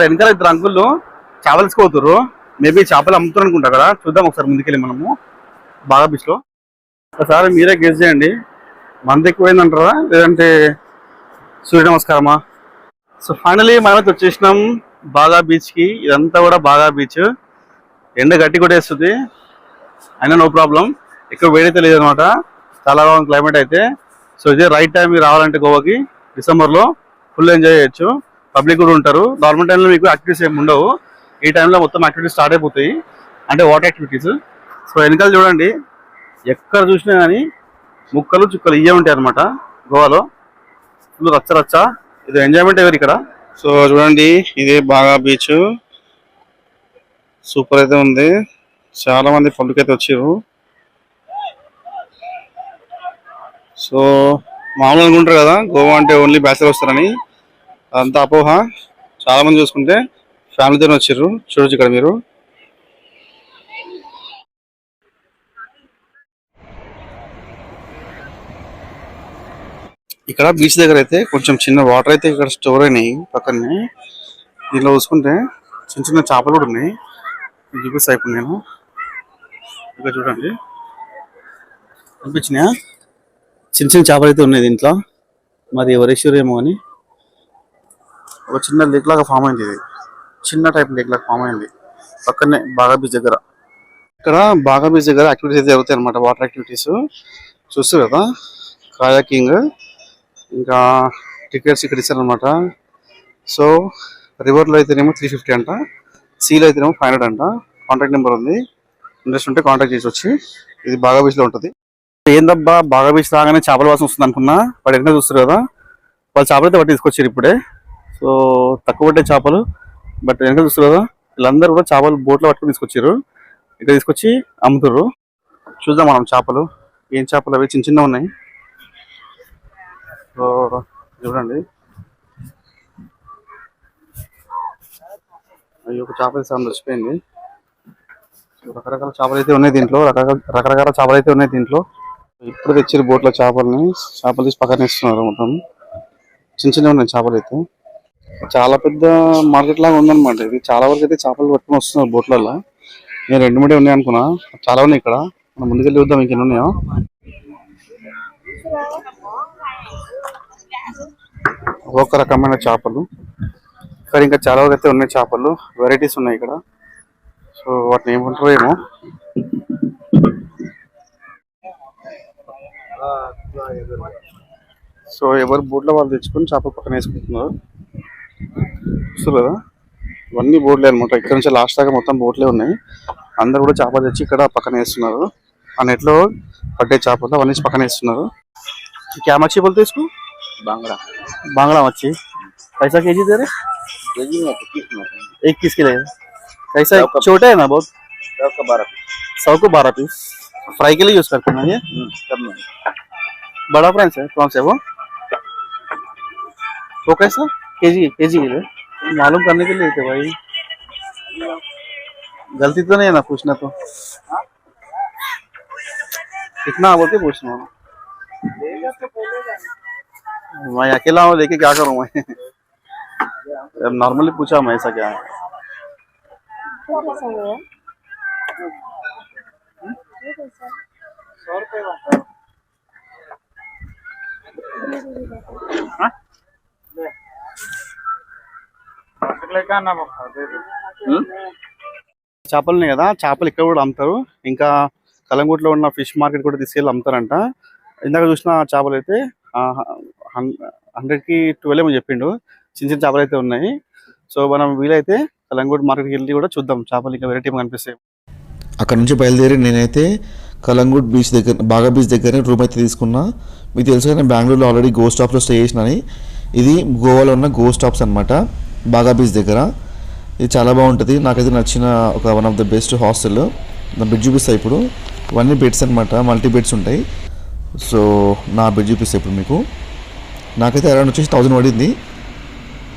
వెనకాల ఇద్దరు అంకుల్లో చేపలు తీసుకోతుర్రు మేబీ చేపలు అమ్ముతారు అనుకుంటా కదా. చూద్దాం ఒకసారి ముందుకెళ్ళి మనము. బాగా బీచ్లో. ఒకసారి మీరే గెస్ చేయండి. మంది ఎక్కువైందంటారా? లేదంటే సూర్య నమస్కారమా సో ఫైనలీ మనమైతే వచ్చేసినాం బాగా బీచ్కి. ఇదంతా కూడా బాగా బీచ్ ఎండ గట్టి కొట్టేస్తుంది. అయినా నో ప్రాబ్లం ఎక్కువ వేడైతే లేదనమాట. చాలా బాగుంది క్లైమేట్ అయితే. సో ఇదే రైట్ టైం రావాలంటే గోవాకి. డిసెంబర్లో ఫుల్ ఎంజాయ్ చేయొచ్చు. పబ్లిక్ కూడా ఉంటారు. నార్మల్ టైంలో మీకు యాక్టివిటీస్ ఏమి ఉండవు. ఈ టైంలో మొత్తం యాక్టివిటీస్ స్టార్ట్ అయిపోతాయి. అంటే వాటర్ యాక్టివిటీస్ సో వెనకాల చూడండి. ఎక్కడ చూసినా కానీ ముక్కలు చుక్కలు ఇవే ఉంటాయి అనమాట గోవాలో. ఫుల్ రచ్చ రచ్చ. ఇది ఎంజాయ్మెంట్ ఎవరు ఇక్కడ? సో చూడండి. ఇదే బాగా బీచ్ సూపర్ అయితే ఉంది. చాలా మంది పబ్లిక్ అయితే వచ్చారు. సో మామూలు అనుకుంటారు కదా. గోవా అంటే ఓన్లీ బ్యాచిలర్ వస్తారని. అదంతా అపోహ. చాలా మంది చూసుకుంటే ఫ్యామిలీతో వచ్చారు చూడొచ్చు ఇక్కడ మీరు. ఇక్కడ బీచ్ దగ్గర అయితే కొంచెం చిన్న వాటర్ అయితే ఇక్కడ స్టోర్ అయినాయి పక్కనే. దీనిలో చూసుకుంటే చిన్న చిన్న చేపలు కూడా ఉన్నాయి. చూపిస్తా ఇప్పుడు నేను ఇక్కడ చూడండి. అనిపించినాయా చిన్న చిన్న చేపలు అయితే ఉన్నాయి దీంట్లో. మరి ఎవరేశ్వరు ఏమో అని. ఒక చిన్న లేక్ లాగా ఫామ్ అయింది ఇది. చిన్న టైప్ లేక్ లాగా ఫామ్ అయింది. పక్కనే బాగా బీచ్ దగ్గర. ఇక్కడ బాగా బీచ్ దగ్గర యాక్టివిటీస్ అయితే జరుగుతాయి అనమాట వాటర్ యాక్టివిటీస్ చూస్తారు కదా కాయాకింగ్ ఇంకా టికెట్స్ ఇక్కడ ఇస్తారనమాట సో రివర్లో అయితేనేమో త్రీ ఫిఫ్టీ అంట సీలో అయితేనేమో ఫైవ్ హండ్రెడ్ అంట. కాంటాక్ట్ నెంబర్ ఉంది. ఇంట్రెస్ట్ ఉంటే కాంటాక్ట్ చేసి వచ్చి ఇది బాగా బీచ్లో ఉంటుంది. ఏందబ్బా బాగా బీచ్ రాగానే చేపల వాసన వస్తుంది అనుకున్నా వాడు ఎక్కడ చూస్తారు కదా వాళ్ళు చేపలైతే వాటి తీసుకొచ్చారు ఇప్పుడే. సో తక్కువ పట్టే చేపలు బట్ వెనక చూస్తారు కదా వీళ్ళందరూ కూడా చేపలు బోట్లో పట్టుకుని తీసుకొచ్చారు. ఇక్కడ తీసుకొచ్చి అమ్ముతారు చూద్దాం మనం చేపలు ఏం చేపలు అవి చిన్న చిన్న ఉన్నాయి. సో చూడండి. అవి ఒక చేపలు సగం వచ్చిపోయింది రకరకాల చేపలు అయితే ఉన్నాయి దీంట్లో రకరకాల రకరకాల చేపలు అయితే ఉన్నాయి దీంట్లో. ఇప్పుడు తెచ్చారు బోట్లో చేపలని. చేపలు తీసి పక్కన ఇస్తున్నారు మొత్తం. చిన్న చిన్న ఉన్నాయి చేపలు అయితే. చాలా పెద్ద మార్కెట్ లాగా ఉందన్నమాట. ఇది చాలా వరకు అయితే చేపలు పట్టుకొని వస్తున్నారు బోట్లలో నేను రెండు మూడే ఉన్నాయి అనుకున్నా. చాలా ఉన్నాయి ఇక్కడ. మనం ముందుకెళ్ళి చూద్దాం ఇంకెన్ని ఉన్నాయో. ఒక్కొక్క రకమైన చేపలు. ఇక్కడ ఇంకా చాలా వరకు అయితే ఉన్నాయి చేపలు. వెరైటీస్ ఉన్నాయి ఇక్కడ. సో వాటిని ఏమంటారో ఏమో. సో ఎవరు బోట్లో వాళ్ళు తెచ్చుకొని చేపలు పక్కన వేసుకుంటున్నారు. చూస్తారు కదా ఇవన్నీ బోట్లే అనమాట ఇక్కడ నుంచి లాస్ట్ దాకా మొత్తం బోట్లే ఉన్నాయి అందరు కూడా చేపలు తెచ్చి ఇక్కడ పక్కన వేస్తున్నారు ఆ నెట్లో పట్టే చేపలు అవన్నీ తీసి పక్కన వేస్తున్నారు क्या मच्छी बोलते हैं इसको बांगड़ा बांगड़ा मच्छी कैसा केजी दे रहे केजी में तो किस में एक किस के लिए कैसा सौ का- छोटा है ना बहुत सौ का बारह पीस सौ को बारह पीस फ्राई के लिए यूज करते हैं ना ये हम्म, सब में बड़ा प्राइस है कौन सा है वो वो कैसा केजी केजी के मालूम करने के लिए थे भाई। गलती तो नहीं है ना पूछना तो। कितना बोल के पूछना। मैं अकेला हूँ, लेके क्या करूँ मैं? नॉर्मली पूछा मैं, ऐसा क्या है? सौ रुपये చేపలున్నాయి కదా చేపలు ఇక్కడ కూడా అమ్ముతారు. ఇంకా కలంగూట్లో ఉన్న ఫిష్ మార్కెట్ కూడా తీసుకెళ్ళి అమ్ముతారంట. ఇందాక చూసిన చేపలు అయితే హండ్రెడ్కి ట్వెల్వ్ ఏమో చెప్పిండు. చిన్న చిన్న చేపలు అయితే ఉన్నాయి. సో మనం వీలైతే కలంగూట్ మార్కెట్కి వెళ్ళి కూడా చూద్దాం. చేపలు ఇంకా వెరైటీ కనిపిస్తాయి అక్కడ నుంచి బయలుదేరి నేనైతే కలంగూట్ బీచ్ దగ్గర బాగా బీచ్ దగ్గర రూమ్ అయితే తీసుకున్నా. మీకు తెలుసు నేను బెంగళూరులో ఆల్రెడీ గోస్ట్ స్టాప్లో స్టే చేసినని. ఇది గోవాలో ఉన్న గోస్ట్ స్టాప్స్ అనమాట బాగా బీచ్ దగ్గర. ఇది చాలా బాగుంటుంది. నాకైతే నచ్చిన ఒక one of the best hostel నా బెడ్ చూపిస్తాయి ఇప్పుడు. ఇవన్నీ బెడ్స్ అనమాట మల్టీ బెడ్స్ ఉంటాయి. సో నా బెడ్ చూపిస్తాయి ఇప్పుడు మీకు. నాకైతే అరౌండ్ వచ్చేసి థౌజండ్ పడింది.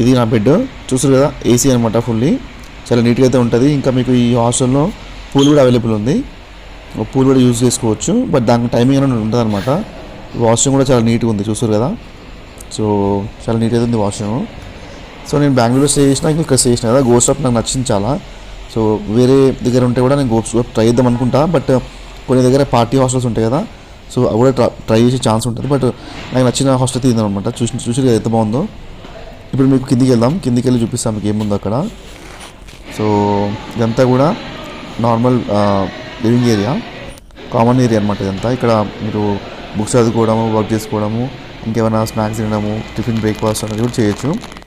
ఇది నా బెడ్ చూసారు కదా ఏసీ అనమాట ఫుల్లీ చాలా నీట్గా అయితే ఉంటుంది. ఇంకా మీకు ఈ హాస్టల్లో పూల్ కూడా అవైలబుల్ ఉంది. పూల్ కూడా యూజ్ చేసుకోవచ్చు. బట్ దానికి టైమింగ్ అనేది ఉంటుంది అనమాట వాష్రూమ్ కూడా చాలా నీట్గా ఉంది. చూసారు కదా? సో చాలా నీట్గా ఉంది వాష్రూమ్ సో నేను బెంగళూరు స్టే చేసినా ఇంకా ఇక్కడ స్టే చేసిన కదా గోస్ట్ స్టాప్ నాకు నచ్చింది చాలా. సో వేరే దగ్గర ఉంటే కూడా నేను గోస్ట్ స్టాప్ ట్రై చేద్దాం అనుకుంటా బట్ uh, కొన్ని దగ్గర పార్టీ హాస్టల్స్ ఉంటాయి కదా సో అవి కూడా ట్రై- ట్రై చేసే ఛాన్స్ ఉంటుంది. బట్ uh, నాకు నచ్చిన హాస్టల్ అయితే చూసి చూసి కదా ఎంత బాగుందో. ఇప్పుడు మీకు కిందికి వెళ్దాం. కిందికి వెళ్ళి చూపిస్తాం మీకు ఏముందో అక్కడ. సో ఇదంతా కూడా normal living area common area అనమాట ఇదంతా. ఇక్కడ మీరు బుక్స్ చదువుకోవడము వర్క్ చేసుకోవడము ఇంకేమైనా స్నాక్స్ తినడము టిఫిన్ బ్రేక్ఫాస్ట్ అనేది కూడా చేయొచ్చు.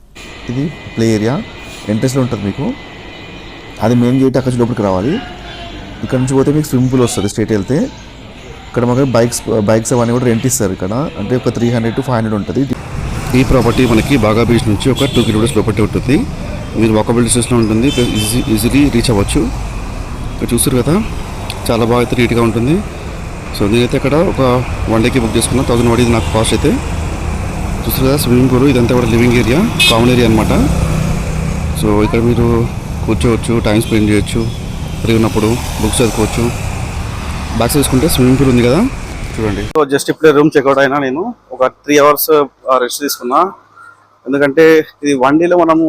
ఇది ప్లే ఏరియా. ఎంట్రెన్స్లో ఉంటుంది మీకు. అది మెయిన్ గేట్ అక్కడ నుంచి లోపలికి రావాలి. ఇక్కడ నుంచి పోతే మీకు స్విమ్మింగ్ పూల్ వస్తుంది స్టేట్ వెళ్తే. ఇక్కడ మాకు బైక్స్ బైక్స్ అవన్నీ కూడా రెంట్ ఇస్తారు ఇక్కడ. అంటే ఒక three hundred to five hundred ఉంటుంది. ఈ ప్రాపర్టీ మనకి బాగా బీచ్ నుంచి ఒక టూ కిలోమీటర్స్ ప్రాపర్టీ ఉంటుంది. మీరు వాకబుల్ డిస్టెన్స్లో ఉంటుంది. ఈజీ ఈజీలీ రీచ్ అవ్వచ్చు. ఇక్కడ చూస్తారు కదా? చాలా బాగా అయితే నీట్గా ఉంటుంది. సో నేనైతే అక్కడ ఒక వన్ డేకి బుక్ చేసుకున్నాను థౌసండ్ పడింది నాకు కాస్ట్ అయితే. చూస్తారు కదా స్విమ్మింగ్ పూల్ ఇదంతా కూడా లివింగ్ ఏరియా కామన్ ఏరియా అనమాట సో ఇక్కడ మీరు కూర్చోవచ్చు టైం స్పెండ్ చేయొచ్చు ఫ్రీ ఉన్నప్పుడు బుక్స్ చదువుకోవచ్చు. బ్యాగ్స్ తీసుకుంటే స్విమ్మింగ్ పూల్ ఉంది కదా చూడండి. సో జస్ట్ ఇప్పుడే రూమ్ చెక్అవుట్ అయినా నేను ఒక త్రీ అవర్స్ రెస్ట్ తీసుకున్నా. ఎందుకంటే ఇది వన్ డేలో మనము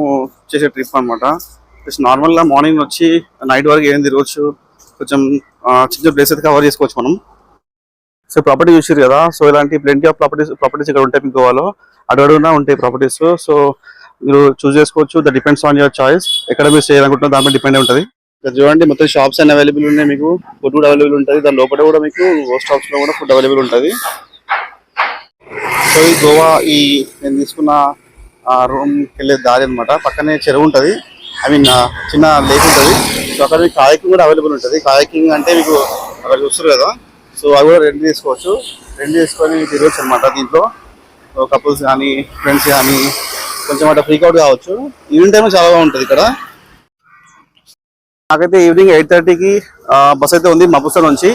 చేసే ట్రిప్ అనమాట జస్ట్ నార్మల్గా మార్నింగ్ వచ్చి నైట్ వరకు ఏం తిరగచ్చు కొంచెం చిన్న ప్లేస్ అయితే కవర్ చేసుకోవచ్చు మనం. సో ప్రాపర్టీ చూసారు కదా? సో ఇలాంటి ప్లెంటీ ఆఫ్ ప్రాపర్టీస్ ప్రాపర్టీస్ ఇక్కడ ఉంటాయి మీకు గోవాలో. అడుగడుగునా ఉంటాయి ప్రాపర్టీస్ సో మీరు చూస్ చేసుకోవచ్చు. The depends on your choice ఎక్కడ మీరు చేయాలనుకుంటున్నా దాని డిపెండ్ ఉంటుంది. ఇక్కడ చూడండి మొత్తం షాప్స్ అన్ని అవైలబుల్ ఉన్నాయి మీకు. ఫుడ్ కూడా అవైలబుల్ ఉంటుంది. దాని లోపల కూడా మీకు షాప్స్లో కూడా ఫుడ్ అవైలబుల్ ఉంటుంది. సో ఈ గోవా ఈ నేను తీసుకున్న రూమ్ వెళ్ళే దారి అన్నమాట. పక్కనే చెరువు ఉంటుంది. ఐ మీన్ చిన్న లేక్ ఉంటుంది. సో అక్కడ మీకు కాయకింగ్ కూడా అవైలబుల్ ఉంటుంది. కాయకింగ్ అంటే మీకు అక్కడ చూస్తారు కదా? సో అవి కూడా రెంట్ తీసుకోవచ్చు. రెంట్ తీసుకొని తిరగచ్చు అనమాట దీంట్లో. కపుల్స్ కానీ ఫ్రెండ్స్ కానీ కొంచెం అట్లా ఫ్రీకౌట్ కావచ్చు. ఈవినింగ్ టైం చాలా బాగుంటుంది ఇక్కడ. నాకైతే ఈవినింగ్ ఎయిట్ థర్టీకి బస్ అయితే ఉంది మపుస నుంచి.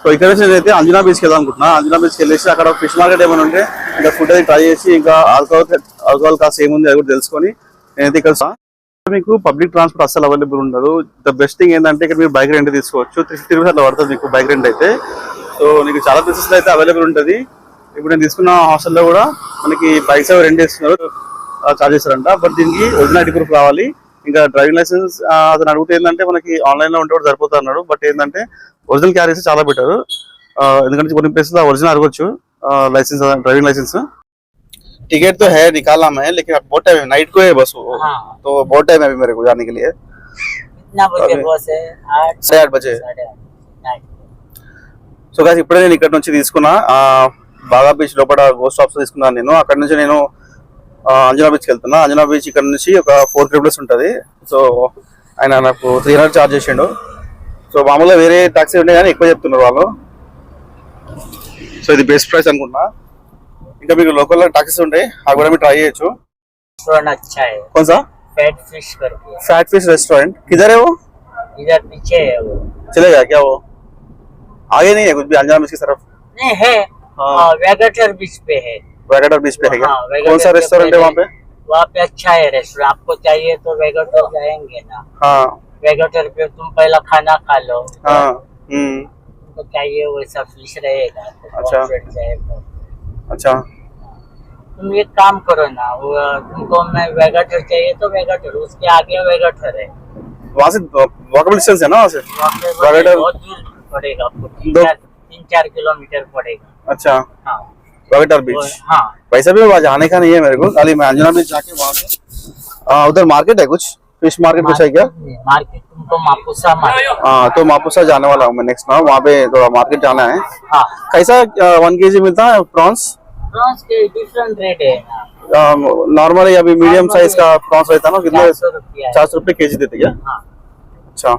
సో ఇక్కడ నుంచి నేనైతే అంజనా బీచ్కి వెళ్దాం అనుకుంటున్నా. అంజనా బీచ్కి వెళ్ళేసి అక్కడ ఫిష్ మార్కెట్ ఏమైనా ఉంటే ఇంకా ఫుడ్ అది ట్రై చేసి ఇంకా ఆల్కహాల్ ఆల్కహాల్ కాస్ట్ ఏముంది అది కూడా తెలుసుకొని నేనైతే ఇక్కడ మీకు పబ్లిక్ ట్రాన్స్పోర్ట్ అస్సలు అవైలబుల్ ఉండదు. ద బెస్ట్ థింగ్ ఏంటంటే ఇక్కడ మీరు బైక్ రెంట్ తీసుకోవచ్చు. త్రీ ఫిఫ్టీ రూపీస్ అట్లా పడుతుంది మీకు బైక్ రెంట్ అయితే సో నీకు చాలా ప్లేసెస్ అయితే అవైలబుల్ ఉంటుంది ఇప్పుడు నేను తీసుకున్న హాస్టల్లో కూడా మనకి బైక్స్ అవి రెంట్ ఇస్తున్నారు చార్జ్ చేస్తారంట బట్ దీనికి ఒరిజినాలిటీ ప్రూఫ్ కావాలి ఇంకా డ్రైవింగ్ లైసెన్స్ అతను అడిగితే ఏంటంటే మనకి ఆన్లైన్ లో ఉంటే కూడా సరిపోతుంది అన్నాడు బట్ ఏంటంటే ఒరిజినల్ క్యారీ చేస్తే చాలా బెటర్ ఎందుకంటే కొన్ని ప్లేసెస్ ఒరిజినల్ అడగొచ్చు लाइसेंस ड्राइविंग लाइसेंस टिकट तो है निकाला मैं लेकिन अब बहुत टाइम है नाइट को है बस वो हाँ तो बहुत टाइम है अभी मेरे को जाने के लिए कितना बजे अभी- बस है आठ साढ़े आठ बजे साढ़े आठ नाइट సో గాస్ ఇప్పుడే నేను ఇక్కడ నుంచి తీసుకున్నా ఆ, బాగా బీచ్ లోపల గోస్ట్ స్టాప్స్ తీసుకున్నాను నేను అక్కడ నుంచి నేను ఆ, అంజనా బీచ్కి వెళ్తున్నా అంజనా బీచ్ ఇక్కడ నుంచి ఒక ఫోర్ కిలోమీటర్స్ ఉంటుంది సో ఆయన నాకు త్రీ హండ్రెడ్ చార్జ్ చేసిండు సో మామూలుగా వేరే టాక్సీ ఉండే కానీ ఎక్కువ చెప్తున్నారు వాళ్ళు సో ఇది బెస్ట్ ప్రైస్ అనుకుంటున్నా ఇంకా మీకు లోకల్ టాక్సీస్ ఉంటాయి అవి కూడా మీరు ట్రై చేయొచ్చు रेस्टोरेंट अच्छा है कौन सा फेट फिश करके फैट फिश रेस्टोरेंट किधर है वो इधर पीछे है वो चलेगा क्या वो आगे नहीं है कुछ भी अंजाम इसकी तरफ़? नहीं है। हाँ। हाँ, बीच पे है। वैगटर बीच पे है क्या? हाँ, कौन सा रेस्टोरेंट है वहाँ पे? वहाँ पे अच्छा है रेस्टोरेंट आपको चाहिए तो वेगेटर जाएँगे ना। हाँ। वेगेटर पे तुम पहला खाना खा लो। हाँ हम्म। तुमको चाहिए वैसा फ़िश रहेगा तो अच्छा। अच्छा। तुम एक काम करो ना वो तुमको मैं वेगेटर चाहिए तो वेगेटर उसके आगे वेगेटर है। वहाँ से वॉकेबल डिस्टेंस है ना वहाँ से? वेगेटर- बहुत दूर पड़ेगा आपको. तीन चार तीन चार किलोमीटर पड़ेगा अच्छा. हाँ. वॉकेटर बीच हाँ. वैसे भी वहाँ जाने का नहीं है मेरे को. खाली मैं अंजना बीच जाके वहाँ से उधर मार्केट है कुछ? फ़िश मार्केट कुछ है क्या? मार्केट तुमको मापुसा मार्केट हाँ तो मापुसा जाने वाला हूँ मैं नेक्स्ट ना. वहाँ पे थोड़ा मार्केट जाना है. हाँ. कैसा वन के जी मिलता है प्रॉन्स प्रॉन्स के डिफरेंट रेट है नॉर्मली अभी मीडियम साइज़ का प्रॉन्स रहता है ना कितना चार सौ रुपया है। के जी देते क्या? हाँ. अच्छा.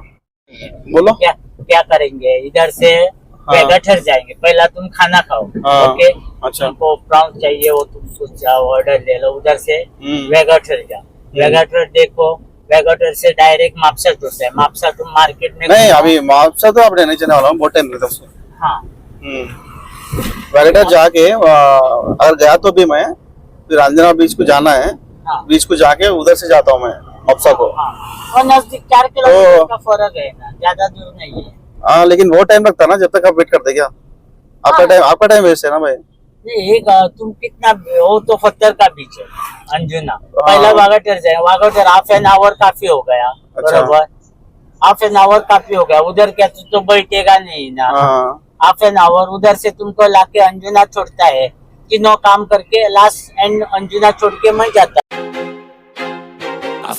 बोलो। क्या क्या करेंगे? इधर से वेगेटर जाएँगे। पहला तुम खाना खाओ हाँ, ओके? अच्छा। तुमको प्रॉन्स चाहिए वो तुम कुछ जाओ ऑर्डर ले लो उधर से। हम्म। वेगेटर जाओ वेगेटर देखो वेगेटर से डायरेक्ट मापसा टूटता है। मापसा तुम मार्केट में नहीं अभी मापसा तो आपने नहीं जाने वाला हूँ बहुत टाइम लगता उसको हाँ वैगेटर जाके अगर गया तो भी मैं फिर अंजना बीच को जाना है। हाँ। बीच को जाके उधर से जाता हूँ मैं। को हाँ। और नज़दीक चार किलोमीटर तो- का फ़र्क है ना ज़्यादा दूर नहीं है। हाँ लेकिन वो टाइम लगता है ना जब तक आप वेट करते क्या? आपका हाँ। टाइम आपका टाइम वेस्ट है ना भाई। एक तुम कितना हो तो पत्थर का बीच है अंजुना। पहला वागाटर जाए वागाटर हाफ़ एन आवर काफ़ी हो गया अच्छा। बरोबर। हाफ़ एन आवर काफ़ी हो गया। उधर क्या तू तो बैठेगा नहीं ना। हाँ। हाफ़ एन आवर उधर से तुमको लाके अंजुना छोड़ता है तीनों काम करके लास्ट एंड अंजुना छोड़ के मैं जाता I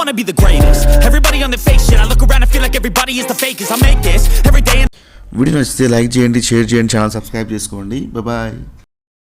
wanna be the greatest. Everybody on the fake shit. I look around and feel like everybody is the fakest. I make this every day. Video నచ్చితే లైక్ చేయండి షేర్ చేయండి ఛానల్ సబ్స్క్రైబ్ చేసుకోండి bye